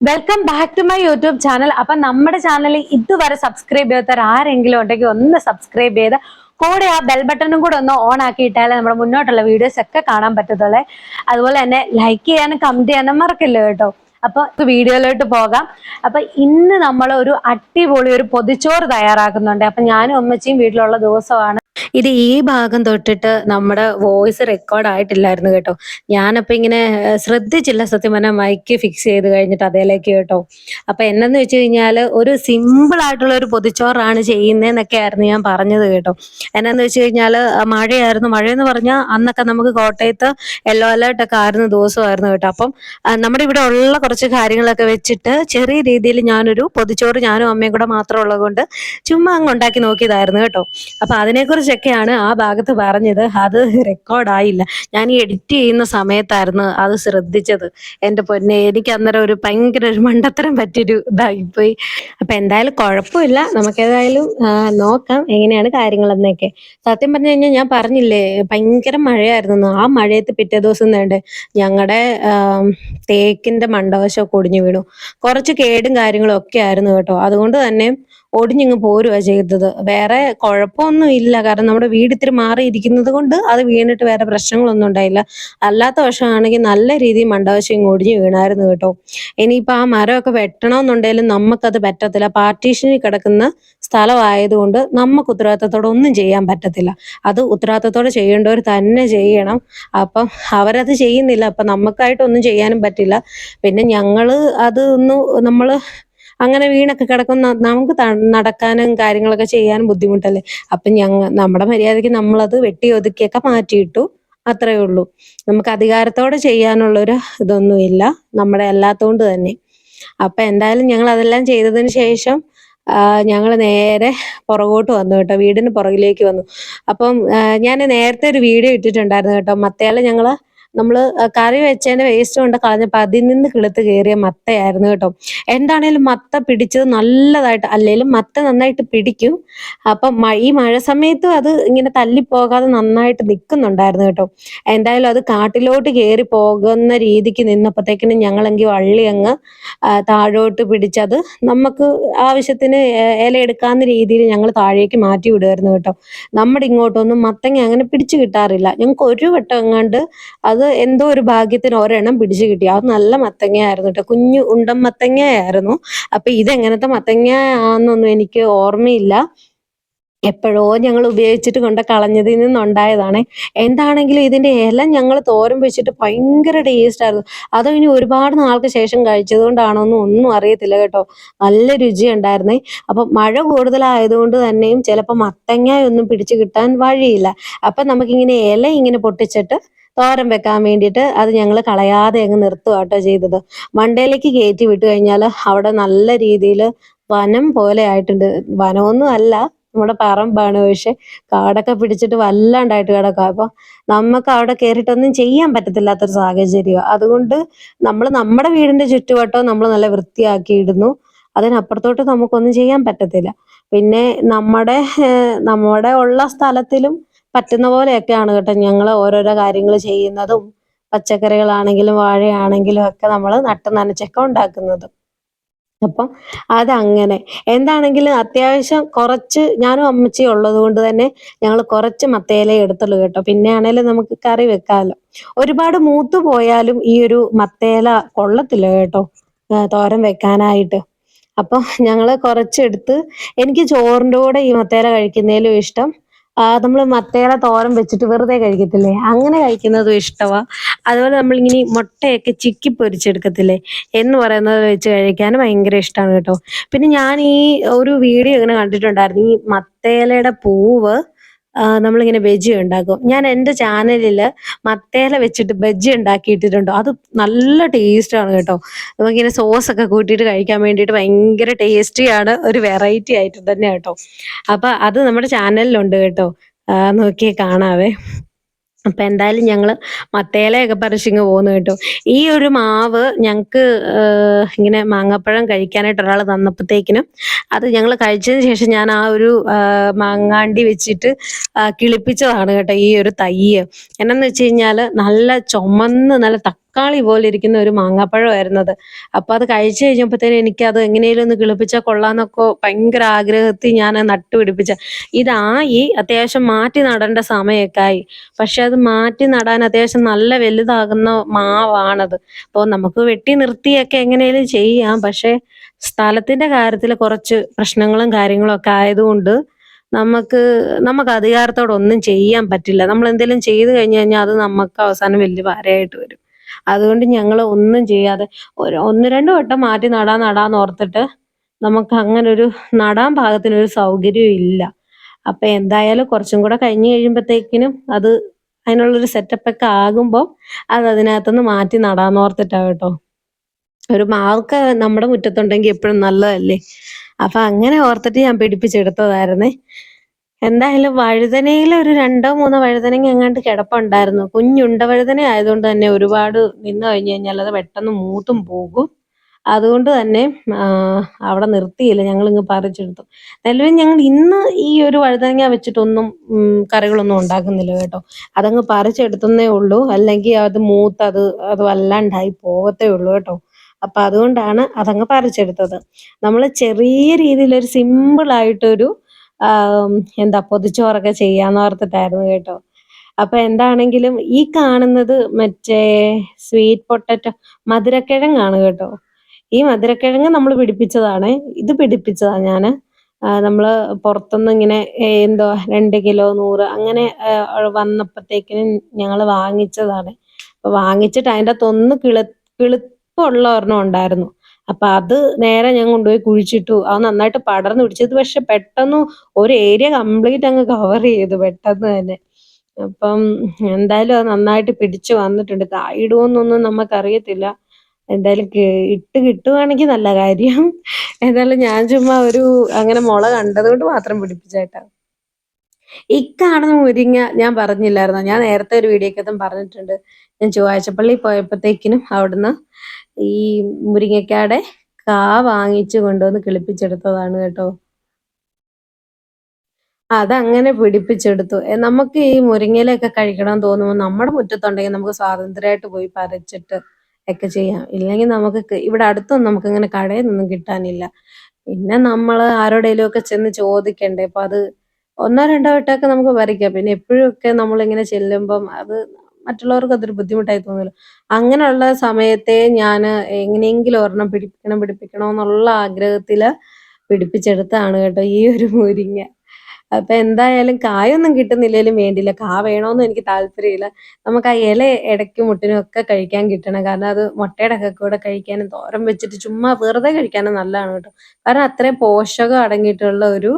Welcome back to my YouTube channel അപ്പൊ നമ്മുടെ ചാനലിൽ ഇതുവരെ സബ്സ്ക്രൈബ് ചെയ്യാത്തവർ ആരെങ്കിലും ഉണ്ടെങ്കിൽ ഒന്ന് സബ്സ്ക്രൈബ് ചെയ്ത് കൂടെ ആ ബെൽ ബട്ടണും കൂടെ ഒന്ന് ഓൺ ആക്കിയിട്ടാലേ നമ്മുടെ മുന്നോട്ടുള്ള വീഡിയോസ് ഒക്കെ കാണാൻ പറ്റത്തുള്ളേ. അതുപോലെ തന്നെ ലൈക്ക് ചെയ്യാനും കമന്റ് ചെയ്യാനും മറക്കില്ല കേട്ടോ? അപ്പൊ വീഡിയോയിലോട്ട് പോകാം. അപ്പൊ ഇന്ന് നമ്മൾ ഒരു അടിപൊളി ഒരു പൊതിച്ചോറ് തയ്യാറാക്കുന്നുണ്ട്. അപ്പൊ ഞാനും അമ്മച്ചിയും വീട്ടിലുള്ള ദിവസമാണ് ഇത് ഈ ഭാഗം തൊട്ടിട്ട് നമ്മുടെ വോയിസ് റെക്കോർഡ് ആയിട്ടില്ലായിരുന്നു കേട്ടോ. ഞാനപ്പോ ഇങ്ങനെ ശ്രദ്ധിച്ചില്ല സത്യം പറഞ്ഞാൽ മൈക്ക് ഫിക്സ് ചെയ്ത് കഴിഞ്ഞിട്ട് അതേലേക്ക് കേട്ടോ. അപ്പൊ എന്നെന്ന് വെച്ച് കഴിഞ്ഞാൽ ഒരു സിമ്പിൾ ആയിട്ടുള്ള ഒരു പൊതിച്ചോറാണ് ചെയ്യുന്നതെന്നൊക്കെ ആയിരുന്നു ഞാൻ പറഞ്ഞത് കേട്ടോ. എന്നാന്ന് വെച്ച് കഴിഞ്ഞാൽ മഴയായിരുന്നു. മഴയെന്ന് പറഞ്ഞാൽ അന്നൊക്കെ നമുക്ക് കോട്ടയത്ത് യെല്ലോ അലേർട്ട് ഒക്കെ ആയിരുന്ന ദിവസമായിരുന്നു കേട്ടോ. അപ്പം നമ്മുടെ ഇവിടെ ഉള്ള കുറച്ച് കാര്യങ്ങളൊക്കെ വെച്ചിട്ട് ചെറിയ രീതിയിൽ ഞാനൊരു പൊതിച്ചോറ് ഞാനും അമ്മയും കൂടെ മാത്രമുള്ളത് കൊണ്ട് ചുമ്മാ അങ്ങ് ഉണ്ടാക്കി നോക്കിയതായിരുന്നു കേട്ടോ. അപ്പൊ അതിനെക്കുറിച്ചൊക്കെയാണ് ആ ഭാഗത്ത് പറഞ്ഞത്. അത് റെക്കോർഡായില്ല. ഞാൻ ഈ എഡിറ്റ് ചെയ്യുന്ന സമയത്തായിരുന്നു അത് ശ്രദ്ധിച്ചത്. എന്റെ പൊന്നെ എനിക്ക് അന്നേരം ഒരു ഭയങ്കര ഒരു മണ്ടത്തരം പറ്റിയൊരു ഇതായിപ്പോയി അപ്പൊ എന്തായാലും കുഴപ്പമില്ല. നമുക്ക് ഏതായാലും നോക്കാം എങ്ങനെയാണ് കാര്യങ്ങളെന്നൊക്കെ. സത്യം പറഞ്ഞു കഴിഞ്ഞാൽ ഞാൻ പറഞ്ഞില്ലേ ഭയങ്കര മഴയായിരുന്നു ആ മഴയത്ത് പിറ്റേ ദിവസം വേണ്ടേ ഞങ്ങളുടെ തേക്കിന്റെ മണ്ടവശമൊക്കെ ഒടിഞ്ഞു വീണു. കുറച്ച് കേടും കാര്യങ്ങളും ഒക്കെ ആയിരുന്നു കേട്ടോ. അതുകൊണ്ട് തന്നെ ഒടിഞ്ഞിങ്ങ് പോരുക ചെയ്തത്. വേറെ കുഴപ്പമൊന്നും ഇല്ല കാരണം നമ്മുടെ വീട് ഇത്തിരി മാറിയിരിക്കുന്നത് കൊണ്ട് അത് വീണിട്ട് വേറെ പ്രശ്നങ്ങളൊന്നും ഉണ്ടായില്ല. അല്ലാത്ത വശമാണെങ്കിൽ നല്ല രീതിയിൽ മണ്ടവശം ഇങ്ങ് ഒടിഞ്ഞു വീണായിരുന്നു കേട്ടോ. ഇനിയിപ്പോ ആ മരമൊക്കെ വെട്ടണമെന്നുണ്ടെങ്കിലും നമുക്കത് പറ്റത്തില്ല. പാർട്ടീഷനിൽ കിടക്കുന്ന സ്ഥലമായതുകൊണ്ട് നമുക്ക് ഉത്തരവാദിത്തത്തോടെ ഒന്നും ചെയ്യാൻ പറ്റത്തില്ല. അത് ഉത്തരവാദിത്തത്തോടെ ചെയ്യേണ്ടവർ തന്നെ ചെയ്യണം. അപ്പം അവരത് ചെയ്യുന്നില്ല. അപ്പൊ നമുക്കായിട്ടൊന്നും ചെയ്യാനും പറ്റില്ല. പിന്നെ ഞങ്ങൾ അത് ഒന്ന് നമ്മൾ അങ്ങനെ വീണൊക്കെ കിടക്കുന്ന നമുക്ക് നടക്കാനും കാര്യങ്ങളൊക്കെ ചെയ്യാനും ബുദ്ധിമുട്ടല്ലേ? അപ്പൊ ഞങ്ങ നമ്മുടെ മര്യാദയ്ക്ക് നമ്മളത് വെട്ടി ഒതുക്കിയൊക്കെ മാറ്റിയിട്ടു അത്രേ ഉള്ളൂ. നമുക്ക് അധികാരത്തോടെ ചെയ്യാനുള്ളൊരു ഇതൊന്നുമില്ല. നമ്മുടെ അല്ലാത്തതുകൊണ്ട് തന്നെ. അപ്പൊ എന്തായാലും ഞങ്ങൾ അതെല്ലാം ചെയ്തതിന് ശേഷം ഞങ്ങൾ നേരെ പുറകോട്ട് വന്നു കേട്ടോ. വീടിന് പുറകിലേക്ക് വന്നു. അപ്പം ഞാൻ നേരത്തെ ഒരു വീഡിയോ ഇട്ടിട്ടുണ്ടായിരുന്നു കേട്ടോ. മത്തയാൾ ഞങ്ങൾ നമ്മൾ കറി വെച്ചതിന്റെ വേസ്റ്റ് കൊണ്ട് കളഞ്ഞപ്പോ അതിൽ നിന്ന് കിളുത്ത് കയറിയ മത്തയായിരുന്നു കേട്ടോ. എന്താണേലും മത്ത പിടിച്ചത് നല്ലതായിട്ട് അല്ലെങ്കിലും മത്ത നന്നായിട്ട് പിടിക്കും. അപ്പം ഈ മഴ സമയത്തും അത് ഇങ്ങനെ തല്ലിപ്പോകാതെ നന്നായിട്ട് നിൽക്കുന്നുണ്ടായിരുന്നു കേട്ടോ. എന്തായാലും അത് കാട്ടിലോട്ട് കയറി പോകുന്ന രീതിക്ക് നിന്നപ്പോഴത്തേക്കിനും ഞങ്ങളെങ്കിൽ വള്ളി അങ്ങ് താഴോട്ട് പിടിച്ചത് നമുക്ക് ആവശ്യത്തിന് ഇല എടുക്കാവുന്ന രീതിയിൽ ഞങ്ങൾ താഴേക്ക് മാറ്റി വിടുമായിരുന്നു കേട്ടോ. നമ്മുടെ ഇങ്ങോട്ടൊന്നും മത്തങ്ങ അങ്ങനെ പിടിച്ചു കിട്ടാറില്ല. ഞങ്ങൾക്ക് ഒരു വട്ടം എങ്ങാണ്ട് അത് എന്തോ ഒരു ഭാഗ്യത്തിന് ഒരെണ്ണം പിടിച്ചു കിട്ടി. അത് നല്ല മത്തങ്ങയായിരുന്നു കേട്ടോ കുഞ്ഞു ഉണ്ടൻ മത്തങ്ങയായിരുന്നു. അപ്പൊ ഇതെങ്ങനത്തെ മത്തങ്ങ ആണെന്നൊന്നും എനിക്ക് ഓർമ്മയില്ല. എപ്പോഴോ ഞങ്ങൾ ഉപയോഗിച്ചിട്ട് കൊണ്ട് കളഞ്ഞതിൽ നിന്നുണ്ടായതാണ്. എന്താണെങ്കിലും ഇതിന്റെ ഇല ഞങ്ങൾ തോരൻ വെച്ചിട്ട് ഭയങ്കര ടേസ്റ്റ് ആയിരുന്നു. അതോ ഇനി ഒരുപാട് നാൾക്ക് ശേഷം കഴിച്ചത് എന്ന് ഒന്നും അറിയത്തില്ല കേട്ടോ. നല്ല രുചി ഉണ്ടായിരുന്നേ. അപ്പം മഴ കൂടുതലായതുകൊണ്ട് തന്നെയും ചിലപ്പോൾ മത്തങ്ങ ഒന്നും പിടിച്ചു കിട്ടാൻ വഴിയില്ല. അപ്പം നമുക്കിങ്ങനെ ഇല ഇങ്ങനെ പൊട്ടിച്ചിട്ട് തോരം വെക്കാൻ വേണ്ടിയിട്ട് അത് ഞങ്ങൾ കളയാതെ അങ്ങ് നിർത്തുക കേട്ടോ ചെയ്തത്. മണ്ടയിലേക്ക് കയറ്റി വിട്ടു കഴിഞ്ഞാൽ അവിടെ നല്ല രീതിയിൽ വനം പോലെ ആയിട്ടുണ്ട്. വനമൊന്നും അല്ല. നമ്മുടെ പറമ്പാണ്. പക്ഷെ കാടൊക്കെ പിടിച്ചിട്ട് വല്ലാണ്ടായിട്ട് കിടക്കുക അപ്പൊ നമുക്ക് അവിടെ കയറിയിട്ടൊന്നും ചെയ്യാൻ പറ്റത്തില്ലാത്തൊരു സാഹചര്യം അതുകൊണ്ട് നമ്മൾ നമ്മുടെ വീടിന്റെ ചുറ്റുവട്ടം നമ്മൾ നല്ല വൃത്തിയാക്കി ഇടുന്നു അതിനപ്പുറത്തോട്ട് നമുക്കൊന്നും ചെയ്യാൻ പറ്റത്തില്ല. പിന്നെ നമ്മുടെ നമ്മുടെ ഉള്ള സ്ഥലത്തിലും പറ്റുന്ന പോലെയൊക്കെയാണ് കേട്ടോ ഞങ്ങൾ ഓരോരോ കാര്യങ്ങൾ ചെയ്യുന്നതും. പച്ചക്കറികളാണെങ്കിലും വാഴയാണെങ്കിലും ഒക്കെ നമ്മൾ നട്ട് നനച്ചൊക്കെ ഉണ്ടാക്കുന്നത്. അപ്പം അതങ്ങനെ. എന്താണെങ്കിലും അത്യാവശ്യം കുറച്ച് ഞാനും അമ്മച്ചി ഉള്ളത് കൊണ്ട് തന്നെ ഞങ്ങൾ കുറച്ച് മത്തയില എടുത്തുള്ളൂ കേട്ടോ. പിന്നെ ആണേലും നമുക്ക് കറി വെക്കാമല്ലോ ഒരുപാട് മൂത്ത് പോയാലും ഈ ഒരു മത്തയില കൊള്ളത്തില്ല കേട്ടോ തോരൻ വെക്കാനായിട്ട്. അപ്പൊ ഞങ്ങൾ കുറച്ചെടുത്ത് എനിക്ക് ചോറിന്റെ കൂടെ ഈ മത്തേല കഴിക്കുന്നതിലും ഇഷ്ടം. നമ്മൾ മത്തയുടെ തോരൻ വെച്ചിട്ട് വെറുതെ കഴിക്കത്തില്ലേ? അങ്ങനെ കഴിക്കുന്നതും ഇഷ്ടമാ അതുപോലെ നമ്മളിങ്ങനെ മുട്ടയൊക്കെ ചിക്കി പൊരിച്ചെടുക്കത്തില്ലേ? എന്ന് പറയുന്നത് വെച്ച് കഴിക്കാൻ ഭയങ്കര ഇഷ്ടമാണ് കേട്ടോ. പിന്നെ ഞാൻ ഈ ഒരു വീഡിയോ ഇങ്ങനെ കണ്ടിട്ടുണ്ടായിരുന്നു. ഈ മത്തേലയുടെ പൂവ് നമ്മളിങ്ങനെ ബജി ഉണ്ടാക്കും. ഞാൻ എന്റെ ചാനലിൽ മത്തേല വെച്ചിട്ട് ബജി ഉണ്ടാക്കിയിട്ടിട്ടുണ്ടോ. അത് നല്ല ടേസ്റ്റാണ് കേട്ടോ. നമുക്കിങ്ങനെ സോസ് ഒക്കെ കൂട്ടിയിട്ട് കഴിക്കാൻ വേണ്ടിയിട്ട് ഭയങ്കര ടേസ്റ്റിയാണ് ഒരു വെറൈറ്റി ആയിട്ട് തന്നെ കേട്ടോ. അപ്പൊ അത് നമ്മുടെ ചാനലിലുണ്ട് കേട്ടോ. നോക്കിയേ കാണാവേ. അപ്പൊ എന്തായാലും ഞങ്ങൾ മത്തേലയൊക്കെ പറിച്ചിങ്ങ് പോകുന്നു കേട്ടോ. ഈ ഒരു മാവ് ഞങ്ങക്ക് ഏഹ് ഇങ്ങനെ മാങ്ങാപ്പഴം കഴിക്കാനായിട്ട് ഒരാൾ തന്നപ്പോഴത്തേക്കിനും അത് ഞങ്ങൾ കഴിച്ചതിന് ശേഷം ഞാൻ ആ ഒരു മാങ്ങാണ്ടി വെച്ചിട്ട് കിളിപ്പിച്ചതാണ് കേട്ടോ ഈ ഒരു തയ്യ്. എന്നാന്ന് വെച്ച് കഴിഞ്ഞാൽ നല്ല ചുമന്ന് നല്ല തക്കാളി പോലെ ഇരിക്കുന്ന ഒരു മാങ്ങാപ്പഴമായിരുന്നത്. അത് അപ്പൊ അത് കഴിച്ചു കഴിഞ്ഞപ്പോഴത്തേനും എനിക്ക് അത് എങ്ങനെയും ഒന്ന് കിളിപ്പിച്ചാൽ കൊള്ളാന്നൊക്കെ ഭയങ്കര ആഗ്രഹത്തിൽ ഞാൻ നട്ടുപിടിപ്പിച്ച ഇതായി അത്യാവശ്യം മാറ്റി നടേണ്ട സമയമൊക്കെ ആയി പക്ഷെ അത് മാറ്റി നടാൻ അത്യാവശ്യം നല്ല വലുതാകുന്ന മാവാണത്. അപ്പോൾ നമുക്ക് വെട്ടി നിർത്തിയൊക്കെ എങ്ങനെയും ചെയ്യാം. പക്ഷെ സ്ഥലത്തിന്റെ കാര്യത്തിൽ കുറച്ച് പ്രശ്നങ്ങളും കാര്യങ്ങളും ഒക്കെ ആയതുകൊണ്ട് നമുക്ക് നമുക്ക് അധികാരത്തോടെ ഒന്നും ചെയ്യാൻ പറ്റില്ല. നമ്മൾ എന്തെങ്കിലും ചെയ്തു കഴിഞ്ഞു കഴിഞ്ഞാൽ അത് നമുക്ക് അവസാനം വലിയ ഭാരമായിട്ട് വരും. അതുകൊണ്ട് ഞങ്ങൾ ഒന്നും ചെയ്യാതെ ഒന്ന് രണ്ട് വട്ടം മാറ്റി നടാൻ നടാന്ന് ഓർത്തിട്ട് നമുക്ക് അങ്ങനെ ഒരു നടാൻ ഭാഗത്തിന് ഒരു സൗകര്യം ഇല്ല. അപ്പൊ എന്തായാലും കുറച്ചും കൂടെ കഴിഞ്ഞു കഴിയുമ്പോഴത്തേക്കിനും അത് അതിനുള്ളൊരു സെറ്റപ്പ് ഒക്കെ ആകുമ്പോൾ അത് അതിനകത്തുനിന്ന് മാറ്റി നടാന്ന് ഓർത്തിട്ടാ കേട്ടോ. ഒരു മാർക്ക് നമ്മുടെ മുറ്റത്തുണ്ടെങ്കിൽ എപ്പോഴും നല്ലതല്ലേ? അപ്പൊ അങ്ങനെ ഓർത്തിട്ട് ഞാൻ പിടിപ്പിച്ചെടുത്തതായിരുന്നേ. എന്തായാലും വഴുതനയിൽ ഒരു രണ്ടോ മൂന്നോ വഴുതനങ്ങ എങ്ങാണ്ട് കിടപ്പുണ്ടായിരുന്നു. കുഞ്ഞുണ്ട വഴുതന ആയതുകൊണ്ട് തന്നെ ഒരുപാട് നിന്ന് കഴിഞ്ഞു കഴിഞ്ഞാൽ അത് പെട്ടെന്ന് മൂത്തും പോകും. അതുകൊണ്ട് തന്നെ അവിടെ നിർത്തിയില്ല. ഞങ്ങൾ ഇങ്ങ് പറിച്ചെടുത്തു. നിലവിൽ ഞങ്ങൾ ഇന്ന് ഈ ഒരു വഴുതനങ്ങ വെച്ചിട്ടൊന്നും കറികളൊന്നും ഉണ്ടാക്കുന്നില്ല കേട്ടോ. അതങ്ങ് പറിച്ചെടുത്തുന്നേ ഉള്ളൂ. അല്ലെങ്കിൽ അത് മൂത്ത് അത് അത് വല്ലാണ്ടായി പോകത്തേ ഉള്ളൂ കേട്ടോ. അപ്പൊ അതുകൊണ്ടാണ് അതങ്ങ് പറിച്ചെടുത്തത്. നമ്മൾ ചെറിയ രീതിയിലൊരു ആം, എന്താ പൊതിച്ചോറൊക്കെ ചെയ്യാന്ന് ഓർത്തിട്ടായിരുന്നു കേട്ടോ. അപ്പൊ എന്താണെങ്കിലും ഈ കാണുന്നത് മറ്റേ സ്വീറ്റ് പൊട്ടറ്റോ മധുരക്കിഴങ്ങാണ് കേട്ടോ. ഈ മധുരക്കിഴങ്ങ് നമ്മൾ പിടിപ്പിച്ചതാണ്. ഇത് പിടിപ്പിച്ചതാണ് ഞാൻ. നമ്മൾ പുറത്തുനിന്ന് ഇങ്ങനെ എന്തോ രണ്ട് കിലോ നൂറ് അങ്ങനെ വന്നപ്പോഴത്തേക്കിനും ഞങ്ങൾ വാങ്ങിച്ചതാണ്. അപ്പൊ വാങ്ങിച്ചിട്ട് അതിന്റെ അകത്തൊന്ന് കിളു കിളിപ്പുള്ള ഒരെണ്ണം ഉണ്ടായിരുന്നു. അപ്പൊ അത് നേരെ ഞാൻ കൊണ്ടുപോയി കുഴിച്ചിട്ടു. അത് നന്നായിട്ട് പടർന്നു പിടിച്ചത് പക്ഷെ പെട്ടെന്ന് ഒരു ഏരിയ കംപ്ലീറ്റ് അങ്ങ് കവർ ചെയ്തു പെട്ടെന്ന് തന്നെ. അപ്പം എന്തായാലും അത് നന്നായിട്ട് പിടിച്ചു വന്നിട്ടുണ്ട്. നമുക്ക് നമുക്കറിയത്തില്ല. എന്തായാലും ഇട്ട് കിട്ടുവാണെങ്കിൽ നല്ല കാര്യം. എന്തായാലും ഞാൻ ചുമ്മാ ഒരു അങ്ങനെ മുള കണ്ടതുകൊണ്ട് മാത്രം പിടിപ്പിച്ചേട്ടാ. ഈ കാണുന്ന മുരിങ്ങ ഞാൻ പറഞ്ഞില്ലായിരുന്നു? ഞാൻ നേരത്തെ ഒരു വീഡിയോക്കകത്തും പറഞ്ഞിട്ടുണ്ട്. ഞാൻ ചൊവ്വാഴ്ചപ്പള്ളി പോയപ്പോഴത്തേക്കിനും അവിടുന്ന് ഈ മുരിങ്ങക്കാടെ കാ വാങ്ങിച്ചു കൊണ്ടുവന്ന് കിളിപ്പിച്ചെടുത്തതാണ് കേട്ടോ. അതങ്ങനെ പിടിപ്പിച്ചെടുത്തു. നമുക്ക് ഈ മുരിങ്ങയിലൊക്കെ കഴിക്കണം തോന്നുമ്പോൾ നമ്മുടെ മുറ്റത്തുണ്ടെങ്കിൽ നമുക്ക് സ്വാതന്ത്ര്യമായിട്ട് പോയി പറിച്ചിട്ട് ഒക്കെ ചെയ്യാം. ഇല്ലെങ്കിൽ നമുക്ക് ഇവിടെ അടുത്തൊന്നും നമുക്ക് ഇങ്ങനെ കടയിൽ നിന്നും കിട്ടാനില്ല. പിന്നെ നമ്മൾ ആരോടെങ്കിലും ഒക്കെ ചെന്ന് ചോദിക്കണ്ടേ? അപ്പൊ അത് ഒന്നോ രണ്ടോ വട്ടമൊക്കെ നമുക്ക് വരയ്ക്കാം. പിന്നെ എപ്പോഴൊക്കെ നമ്മളിങ്ങനെ ചെല്ലുമ്പം അത് മറ്റുള്ളവർക്ക് അതൊരു ബുദ്ധിമുട്ടായി തോന്നുമല്ലോ. അങ്ങനെയുള്ള സമയത്തെ ഞാൻ എങ്ങനെയെങ്കിലും ഒരെണ്ണം പിടിപ്പിക്കണം പിടിപ്പിക്കണം എന്നുള്ള ആഗ്രഹത്തിൽ പിടിപ്പിച്ചെടുത്താണ് കേട്ടോ ഈ ഒരു മുരിങ്ങ. അപ്പൊ എന്തായാലും കായൊന്നും കിട്ടുന്നില്ലേലും വേണ്ടില്ല. കാ വേണോന്നും എനിക്ക് താല്പര്യമില്ല. നമുക്ക് ആ ഇല ഇടയ്ക്കും മുട്ടിനും ഒക്കെ കഴിക്കാൻ കിട്ടണം. കാരണം അത് മുട്ടയുടെ ഒക്കെ കൂടെ കഴിക്കാനും തോരം വെച്ചിട്ട് ചുമ്മാ വെറുതെ കഴിക്കാനും നല്ലതാണ് കേട്ടോ. കാരണം അത്രയും പോഷകം അടങ്ങിയിട്ടുള്ള ഒരു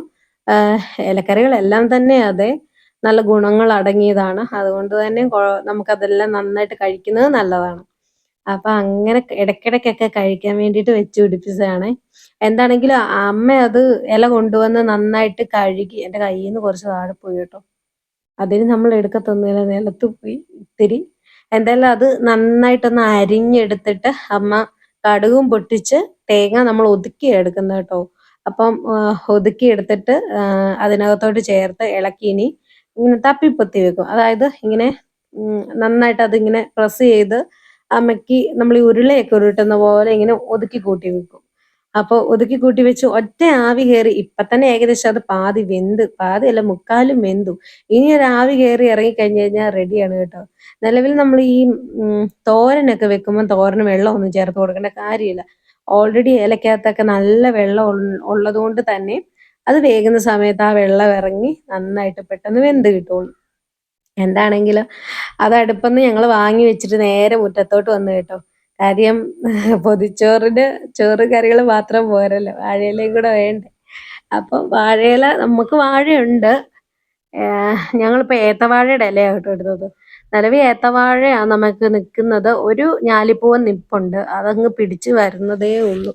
ഇലക്കറികളെല്ലാം തന്നെ അതെ നല്ല ഗുണങ്ങൾ അടങ്ങിയതാണ് അതുകൊണ്ട് തന്നെ നമുക്കതെല്ലാം നന്നായിട്ട് കഴിക്കുന്നത് നല്ലതാണ്. അപ്പൊ അങ്ങനെ ഇടയ്ക്കിടയ്ക്കൊക്കെ കഴിക്കാൻ വേണ്ടിയിട്ട് വെച്ച് പിടിപ്പിച്ചതാണ്. എന്താണെങ്കിലും അമ്മ അത് ഇല കൊണ്ടുവന്ന് നന്നായിട്ട് കഴുകി എന്റെ കയ്യിൽ നിന്ന് കുറച്ച് താഴെ പോയി കേട്ടോ. അതിന് നമ്മൾ എടുക്കത്തൊന്നുമില്ല നിലത്ത് പോയി ഇത്തിരി. എന്തായാലും അത് നന്നായിട്ടൊന്ന് അരിഞ്ഞെടുത്തിട്ട് അമ്മ കടുകും പൊട്ടിച്ച് തേങ്ങ നമ്മൾ ഒതുക്കി എടുക്കുന്ന കേട്ടോ. അപ്പം ഒതുക്കി എടുത്തിട്ട് അതിനകത്തോട്ട് ചേർത്ത് ഇളക്കി ഇനി ഇങ്ങനെ തപ്പിപ്പൊത്തി വെക്കും. അതായത് ഇങ്ങനെ നന്നായിട്ട് അതിങ്ങനെ പ്രസ് ചെയ്ത് അമ്മയ്ക്ക് നമ്മൾ ഈ ഉരുളയൊക്കെ ഉരുട്ടുന്ന പോലെ ഇങ്ങനെ ഒതുക്കി കൂട്ടി വെക്കും. അപ്പൊ ഒതുക്കി കൂട്ടി വെച്ച് ഒറ്റ ആവി കയറി ഇപ്പൊ തന്നെ ഏകദേശം അത് പാതി വെന്ത് പാതി അല്ല മുക്കാലും വെന്തു. ഇനി ഒരു ആവി കയറി ഇറങ്ങി കഴിഞ്ഞു കഴിഞ്ഞാൽ റെഡിയാണ് കേട്ടോ. നിലവിൽ നമ്മൾ ഈ തോരനൊക്കെ വെക്കുമ്പോൾ തോരന് വെള്ളം ഒന്നും ചേർത്ത് കൊടുക്കേണ്ട കാര്യമില്ല. ഓൾറെഡി ഏലക്കകത്തൊക്കെ നല്ല വെള്ളം ഉള്ളതുകൊണ്ട് തന്നെ അത് വേകുന്ന സമയത്ത് ആ വെള്ളം ഇറങ്ങി നന്നായിട്ട് പെട്ടെന്ന് വെന്ത് കിട്ടുള്ളൂ. എന്താണെങ്കിലും അത് അടുപ്പെന്ന് ഞങ്ങൾ വാങ്ങി വെച്ചിട്ട് നേരെ മുറ്റത്തോട്ട് വന്നു കേട്ടോ. കാര്യം പൊതിച്ചോറിന് ചോറ് കറികൾ മാത്രം പോരല്ലോ വാഴയിലയും കൂടെ വേണ്ടേ. അപ്പം വാഴയില നമുക്ക് വാഴയുണ്ട്. ഞങ്ങളിപ്പോ ഏത്തവാഴയുടെ ഇലയാണ് കേട്ടോ എടുത്തത് നിലവിൽ ഏത്തവാഴയാണ് നമുക്ക് നിൽക്കുന്നത്. ഒരു ഞാലിപ്പൂവൻ നിപ്പുണ്ട്. അതങ്ങ് പിടിച്ചു വരുന്നതേ ഉള്ളൂ.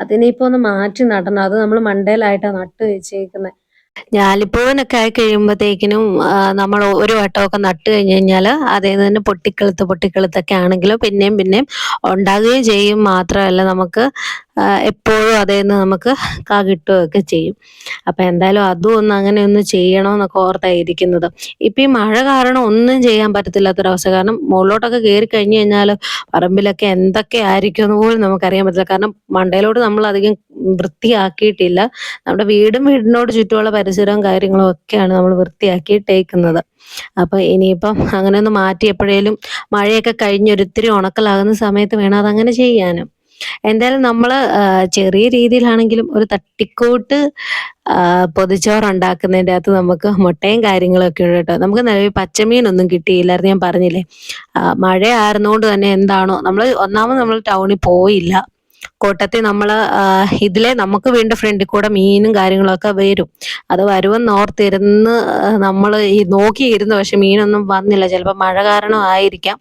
അതിനിപ്പോ ഒന്ന് മാറ്റി നടണം. അത് നമ്മൾ മണ്ടയിലായിട്ടാണ് നട്ട് വെച്ചേക്കുന്നത് ഞാലിപ്പൂവനൊക്കെ ആയി കഴിയുമ്പോഴത്തേക്കിനും നമ്മൾ ഒരു വട്ടമൊക്കെ നട്ട് കഴിഞ്ഞു കഴിഞ്ഞാൽ അതേ തന്നെ പൊട്ടിക്കെളുത്ത് പൊട്ടിക്കെളുത്തൊക്കെ ആണെങ്കിലും പിന്നെയും പിന്നെയും ഉണ്ടാകുകയും ചെയ്യും. മാത്രമല്ല നമുക്ക് എപ്പോഴും അതിൽ നിന്ന് നമുക്ക് കാ കിട്ടുകയൊക്കെ ചെയ്യും. അപ്പം എന്തായാലും അതും ഒന്ന് അങ്ങനെ ഒന്ന് ചെയ്യണമെന്നൊക്കെ ഓർത്തായിരിക്കുന്നത്. ഇപ്പം ഈ മഴ കാരണം ഒന്നും ചെയ്യാൻ പറ്റത്തില്ലാത്തൊരവസ്ഥ. കാരണം മുകളിലോട്ടൊക്കെ കയറി കഴിഞ്ഞ് കഴിഞ്ഞാൽ പറമ്പിലൊക്കെ എന്തൊക്കെ ആയിരിക്കും എന്ന് പോലും നമുക്കറിയാൻ പറ്റില്ല. കാരണം മണ്ടയിലോട്ട് നമ്മൾ അധികം വൃത്തിയാക്കിയിട്ടില്ല. നമ്മുടെ വീടും വീടിനോട് ചുറ്റുമുള്ള പരിസരവും കാര്യങ്ങളും ഒക്കെയാണ് നമ്മൾ വൃത്തിയാക്കിയിട്ടേക്കുന്നത്. അപ്പൊ ഇനിയിപ്പം അങ്ങനെ ഒന്ന് മാറ്റി എപ്പോഴേലും മഴയൊക്കെ കഴിഞ്ഞൊരിത്തിരി ഉണക്കലാകുന്ന സമയത്ത് വേണം അതങ്ങനെ ചെയ്യാനും. എന്തായാലും നമ്മൾ ചെറിയ രീതിയിലാണെങ്കിലും ഒരു തട്ടിക്കൂട്ട് പൊതിച്ചോറ് ഉണ്ടാക്കുന്നതിന്റെ അകത്ത് നമുക്ക് മുട്ടയും കാര്യങ്ങളൊക്കെ ഉണ്ട് കേട്ടോ. നമുക്ക് നിലവിൽ പച്ചമീനൊന്നും കിട്ടിയില്ലായിരുന്നു ഞാൻ പറഞ്ഞില്ലേ. മഴ ആയിരുന്നുകൊണ്ട് തന്നെ എന്താണോ നമ്മൾ ഒന്നാമത് നമ്മൾ ടൗണിൽ പോയില്ല. കൂട്ടത്തിൽ നമ്മൾ ഇതിലെ നമുക്ക് വീണ്ടും ഫ്രണ്ടിൽ കൂടെ മീനും കാര്യങ്ങളൊക്കെ വരും. അത് വരുമെന്ന് ഓർത്തിരുന്ന് നമ്മൾ ഈ നോക്കിയിരുന്നു പക്ഷെ മീനൊന്നും വന്നില്ല. ചിലപ്പോൾ മഴ കാരണം ആയിരിക്കാം.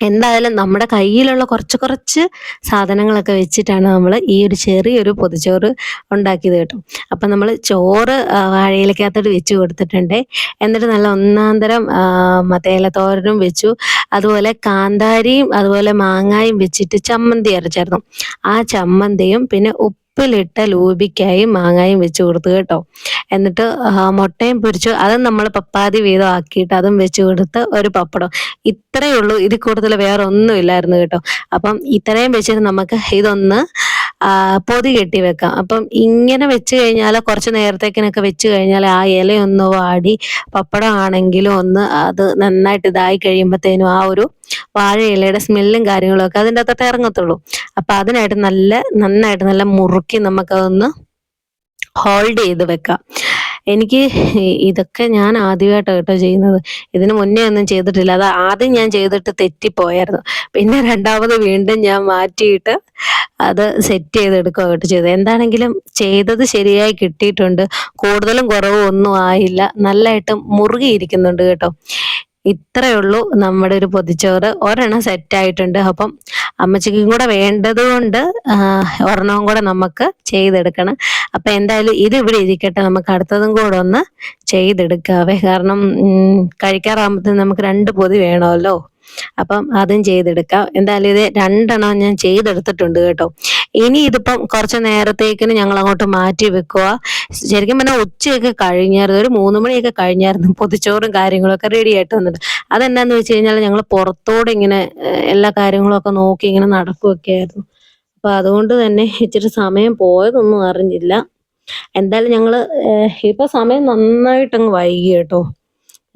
എന്തായാലും നമ്മുടെ കയ്യിലുള്ള കുറച്ച് കുറച്ച് സാധനങ്ങളൊക്കെ വെച്ചിട്ടാണ് നമ്മൾ ഈ ഒരു ചെറിയൊരു പൊതിച്ചോറ് ഉണ്ടാക്കിയത് കേട്ടോ. അപ്പം നമ്മൾ ചോറ് വാഴയിലക്കകത്തോട്ട് വെച്ച് കൊടുത്തിട്ടുണ്ട്. എന്നിട്ട് നല്ല ഒന്നാന്തരം തരം ആ, വെച്ചു. അതുപോലെ കാന്താരിയും അതുപോലെ മാങ്ങായും വെച്ചിട്ട് ചമ്മന്തി അരച്ചായിരുന്നു. ആ ചമ്മന്തിയും പിന്നെ ഉപ്പിലിട്ട ലൂബിക്കായും മാങ്ങായും വെച്ച് കൊടുത്തു കേട്ടോ. എന്നിട്ട് മുട്ടയും പൊരിച്ചു. അതും നമ്മൾ പപ്പാതി വീതം ആക്കിയിട്ട് അതും വെച്ച് കൊടുത്ത് ഒരു പപ്പടം. ഇത്രയേ ഉള്ളൂ. ഇതിൽ കൂടുതൽ വേറെ ഒന്നും ഇല്ലായിരുന്നു കേട്ടോ. അപ്പം ഇത്രയും വെച്ചിട്ട് നമുക്ക് ഇതൊന്ന് പൊതി കെട്ടി വെക്കാം. അപ്പം ഇങ്ങനെ വെച്ച് കഴിഞ്ഞാൽ കുറച്ച് നേരത്തേക്കിനൊക്കെ വെച്ച് കഴിഞ്ഞാൽ ആ ഇലയൊന്ന് വാടി പപ്പടം ആണെങ്കിലും ഒന്ന് അത് നന്നായിട്ട് ഇതായി കഴിയുമ്പോഴത്തേനും ആ ഒരു വാഴ ഇലയുടെ സ്മെല്ലും കാര്യങ്ങളും ഒക്കെ അതിന്റെ അകത്തോട്ട് ഇറങ്ങത്തുള്ളൂ. അപ്പൊ അതിനായിട്ട് നല്ല നന്നായിട്ട് നല്ല മുറുക്കി നമുക്കതൊന്ന് ഹോൾഡ് ചെയ്ത് വെക്കാം. എനിക്ക് ഇതൊക്കെ ഞാൻ ആദ്യമായിട്ടാണ് കേട്ടോ ചെയ്യുന്നത്. ഇതിനു മുന്നേ ഒന്നും ചെയ്തിട്ടില്ല. അത് ആദ്യം ഞാൻ ചെയ്തിട്ട് തെറ്റിപ്പോയായിരുന്നു. പിന്നെ രണ്ടാമത് വീണ്ടും ഞാൻ മാറ്റിയിട്ട് അത് സെറ്റ് ചെയ്തെടുക്കുക കേട്ടോ ചെയ്തത്. എന്താണെങ്കിലും ചെയ്തത് ശരിയായി കിട്ടിയിട്ടുണ്ട്. കൂടുതലും കുറവും ഒന്നും ആയില്ല. നല്ലതായിട്ട് മുറുകിയിരിക്കുന്നുണ്ട് കേട്ടോ. ഇത്രയേ ഉള്ളൂ. നമ്മുടെ ഒരു പൊതിച്ചോറ്. ഒരെണ്ണം സെറ്റ് ആയിട്ടുണ്ട്. അപ്പം അമ്മച്ചിക്കും കൂടെ വേണ്ടത് കൊണ്ട് ഒരെണ്ണവും കൂടെ നമുക്ക് ചെയ്തെടുക്കണം. അപ്പൊ എന്തായാലും ഇത് ഇവിടെ ഇരിക്കട്ടെ. നമുക്ക് അടുത്തതും കൂടെ ഒന്ന് ചെയ്തെടുക്കാവേ. കാരണം കഴിക്കാറാകുമ്പോഴത്തേന് നമുക്ക് രണ്ട് പൊതി വേണമല്ലോ. അപ്പം അതും ചെയ്തെടുക്കാം. എന്തായാലും ഇത് രണ്ടെണ്ണം ഞാൻ ചെയ്തെടുത്തിട്ടുണ്ട് കേട്ടോ. ഇനി ഇതിപ്പം കുറച്ച് നേരത്തേക്കിന് ഞങ്ങൾ അങ്ങോട്ട് മാറ്റി വെക്കുക. ശരിക്കും പറഞ്ഞാൽ ഉച്ചയൊക്കെ കഴിഞ്ഞായിരുന്നു. ഒരു മൂന്ന് മണിയൊക്കെ കഴിഞ്ഞായിരുന്നു. പൊതിച്ചോറും കാര്യങ്ങളൊക്കെ റെഡി ആയിട്ട് വന്നിട്ട്. അതെന്നാന്ന് വെച്ച് കഴിഞ്ഞാൽ ഞങ്ങൾ പുറത്തോടെ ഇങ്ങനെ എല്ലാ കാര്യങ്ങളൊക്കെ നോക്കി ഇങ്ങനെ നടക്കുകയൊക്കെ ആയിരുന്നു. അപ്പൊ അതുകൊണ്ട് തന്നെ ഇച്ചിരി സമയം പോയതൊന്നും അറിഞ്ഞില്ല. എന്തായാലും ഞങ്ങൾ ഇപ്പൊ സമയം നന്നായിട്ടങ്ങ് വൈകി കേട്ടോ.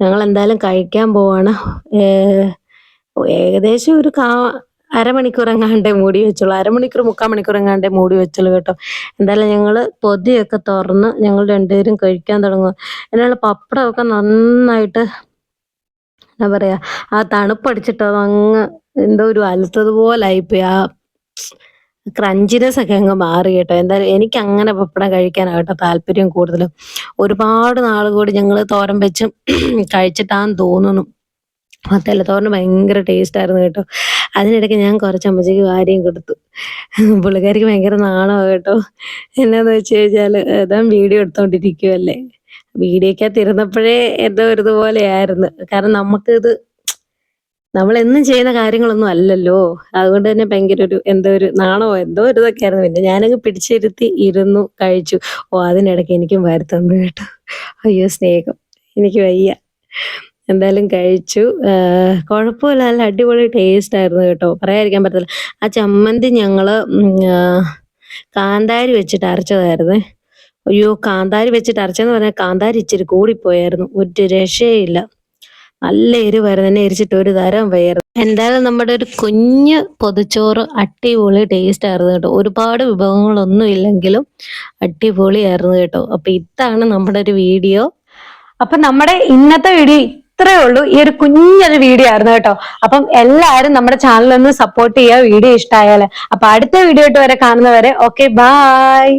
ഞങ്ങൾ എന്തായാലും കഴിക്കാൻ പോവാണ്. ഏകദേശം ഒരു കാ അരമണിക്കൂർ എങ്ങാണ്ടേ മൂടി വെച്ചുള്ളൂ അരമണിക്കൂർ മുക്കാൽ മണിക്കൂർ എങ്ങാണ്ടേ മൂടി വെച്ചുള്ളൂ കേട്ടോ. എന്തായാലും ഞങ്ങൾ പൊതിയൊക്കെ തുറന്ന് ഞങ്ങൾ രണ്ടുപേരും കഴിക്കാൻ തുടങ്ങും. എന്നാൽ പപ്പടമൊക്കെ നന്നായിട്ട് എന്താ പറയാ ആ തണുപ്പടിച്ചിട്ട് അങ്ങ് എന്തോ ഒരു അലത്തതുപോലെ ആയിപ്പോയി. ആ ക്രഞ്ചിനെസ് ഒക്കെ അങ്ങ് മാറി കേട്ടോ. എന്തായാലും എനിക്ക് അങ്ങനെ പപ്പടം കഴിക്കാനാണ് കേട്ടോ താല്പര്യം കൂടുതലും. ഒരുപാട് നാൾ കൂടി ഞങ്ങൾ തോരൻ വെച്ചും കഴിച്ചിട്ടാന്ന് തോന്നുന്നു. ആ തലത്തോറിന് ഭയങ്കര ടേസ്റ്റ് ആയിരുന്നു കേട്ടോ. അതിനിടയ്ക്ക് ഞാൻ കുറച്ച് അമ്മച്ചിക്ക് വാരിയും കൊടുത്തു. പുള്ളിക്കാരിക്ക് ഭയങ്കര നാണമാണ് കേട്ടോ. എന്നാന്ന് വെച്ച് കഴിഞ്ഞാൽ ഞാൻ വീഡിയോ എടുത്തോണ്ടിരിക്കുവല്ലേ. വീഡിയോക്കകത്ത് ഇരുന്നപ്പോഴേ എന്തോ ഇതുപോലെയായിരുന്നു. കാരണം നമുക്കിത് നമ്മൾ എന്നും ചെയ്യുന്ന കാര്യങ്ങളൊന്നും അല്ലല്ലോ. അതുകൊണ്ട് തന്നെ ഭയങ്കര ഒരു എന്തോ ഒരു നാണോ എന്തോ ഒരു ഇതൊക്കെ ആയിരുന്നു പിന്നെ ഞാനങ്ങ് പിടിച്ചിരുത്തി ഇരുന്നു കഴിച്ചു. ഓ അതിനിടയ്ക്ക് എനിക്കും വരുത്തുന്നു കേട്ടോ. അയ്യോ സ്നേഹം. എനിക്ക് വയ്യ. എന്തായാലും കഴിച്ചു. കുഴപ്പമില്ല. നല്ല അടിപൊളി ടേസ്റ്റ് ആയിരുന്നു കേട്ടോ. പറയാതിരിക്കാൻ പറ്റത്തില്ല. ആ ചമ്മന്തി ഞങ്ങൾ കാന്താരി വെച്ചിട്ട് അരച്ചതായിരുന്നു. അയ്യോ കാന്താരി വെച്ചിട്ട് അരച്ചെന്ന് പറഞ്ഞാൽ കാന്താരി ഇച്ചിരി കൂടിപ്പോയായിരുന്നു. ഒരു രക്ഷയില്ല. നല്ല എരിവായിരുന്നു. എന്നെ എരിച്ചിട്ട് ഒരു തരം വയറും. എന്തായാലും നമ്മുടെ ഒരു കുഞ്ഞ് പൊതിച്ചോറ് അടിപൊളി ടേസ്റ്റ് ആയിരുന്നു കേട്ടോ. ഒരുപാട് വിഭവങ്ങളൊന്നും ഇല്ലെങ്കിലും അടിപൊളിയായിരുന്നു കേട്ടോ. അപ്പൊ ഇതാണ് നമ്മുടെ ഒരു വീഡിയോ അപ്പൊ നമ്മുടെ ഇന്നത്തെ വീഡിയോ ഇത്രയേ ഉള്ളൂ. ഈ ഒരു കുഞ്ഞൊരു വീഡിയോ ആയിരുന്നു കേട്ടോ. അപ്പം എല്ലാവരും നമ്മുടെ ചാനൽ ഒന്ന് സപ്പോർട്ട് ചെയ്യുക വീഡിയോ ഇഷ്ടമായാൽ. അപ്പൊ അടുത്ത വീഡിയോ ആയിട്ട് വരെ കാണുന്നവരെ ഓക്കെ ബൈ